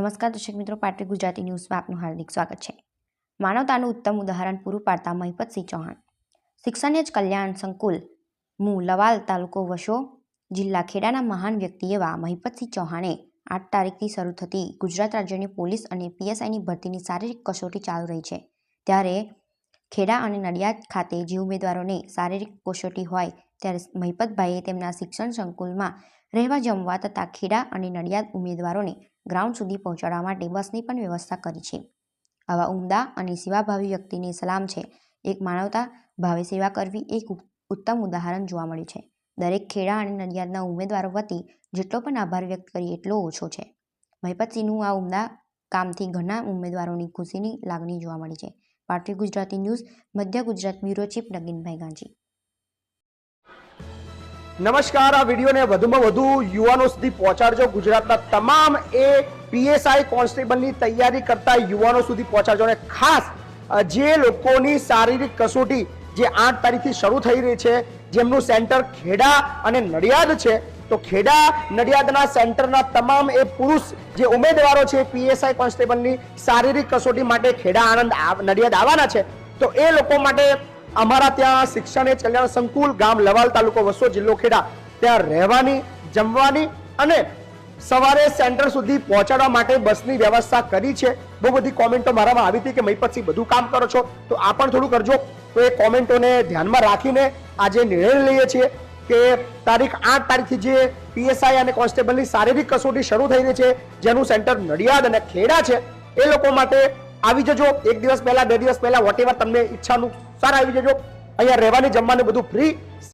નમસ્કાર દર્શક મિત્રો પાટરી ગુજરાતી ન્યૂઝમાં આપનું હાર્દિક સ્વાગત છે. માનવતાનું ઉત્તમ ઉદાહરણ પૂરું પાડતા મહિપતસિંહ ચૌહાણ. શિક્ષણ જ કલ્યાણ સંકુલ મુ લવાલ તાલુકો વશો, જિલ્લા ખેડાના મહાન વ્યક્તિ એવા મહિપતસિંહ ચૌહાણે આઠ તારીખથી શરૂ થતી ગુજરાત રાજ્યની પોલીસ અને પીએસઆઈની ભરતીની શારીરિક કસોટી ચાલુ રહી છે. ત્યારે ખેડા અને નડિયાદ ખાતે જે ઉમેદવારોને શારીરિક કસોટી હોય ત્યારે મહિપતભાઈએ તેમના શિક્ષણ સંકુલમાં રહેવા જમવા તથા ખેડા અને નડિયાદ ઉમેદવારોને ગ્રાઉન્ડ સુધી પહોંચાડવા માટે બસની પણ વ્યવસ્થા કરી છે. આવા ઉમદા અને સેવાભાવી વ્યક્તિને સલામ છે. એક માનવતા ભાવે સેવા કરવી એક ઉત્તમ ઉદાહરણ જોવા મળ્યું છે. દરેક ખેડા અને નડિયાદના ઉમેદવારો વતી જેટલો પણ આભાર વ્યક્ત કરીએ એટલો ઓછો છે. મહિપતસિંહનું આ ઉમદા કામથી ઘણા ઉમેદવારોની ખુશીની લાગણી જોવા મળી છે. પાટવી ગુજરાતી ન્યૂઝ, મધ્ય ગુજરાત બ્યુરો ચીફ નગીનભાઈ ગાંજી નમસ્કાર, આ વિડીયોને વધુમાં વધુ યુવાનો સુધી પહોંચાડજો. ગુજરાતના તમામ એ પીએસઆઈ કોન્સ્ટેબલની તૈયારી કરતા યુવાનો સુધી પહોંચાડજો. અને ખાસ જે લોકોની શારીરિક કસોટી જે આઠ તારીખથી શરૂ થઈ રહી છે, જેમનું સેન્ટર ખેડા અને નડિયાદ છે, તો ખેડા, નડિયાદના સેન્ટરના તમામ એ પુરુષ જે ઉમેદવારો છે પીએસઆઈ કોન્સ્ટેબલની શારીરિક કસોટી માટે ખેડા, આણંદ નડિયાદ આવવાના છે. તો એ લોકો માટે અમારા ત્યાં શિક્ષણ એ કલ્યાણ સંકુલ, ગામ લવાલ તાલુકો વસો જિલ્લો ખેડા. ત્યાં રહેવાની, જમવાની અને સવારે સેન્ટર સુધી પહોંચાડવા માટે બસની વ્યવસ્થા કરી છે. બહુ બધી કોમેન્ટો મારામાં આવી હતી કે મહીપતસિંહ બધું કામ કરો છો? તો આ પણ થોડું કરજો. તો એ કોમેન્ટોને ધ્યાનમાં રાખીને આજે નિર્ણય લઈએ છીએ કે તારીખ આઠ તારીખથી જે પીએસઆઈ અને કોન્સ્ટેબલની શારીરિક કસોટી શરૂ થઈ રહી છે, જેનું સેન્ટર નડિયાદ અને ખેડા છે, એ લોકો માટે આવી જજો. એક દિવસ પહેલા, બે દિવસ પહેલા વોટેવર તમને ઈચ્છાનું, સારા આવી જજો. અહીંયા રહેવાની, જમવાનું બધું ફ્રી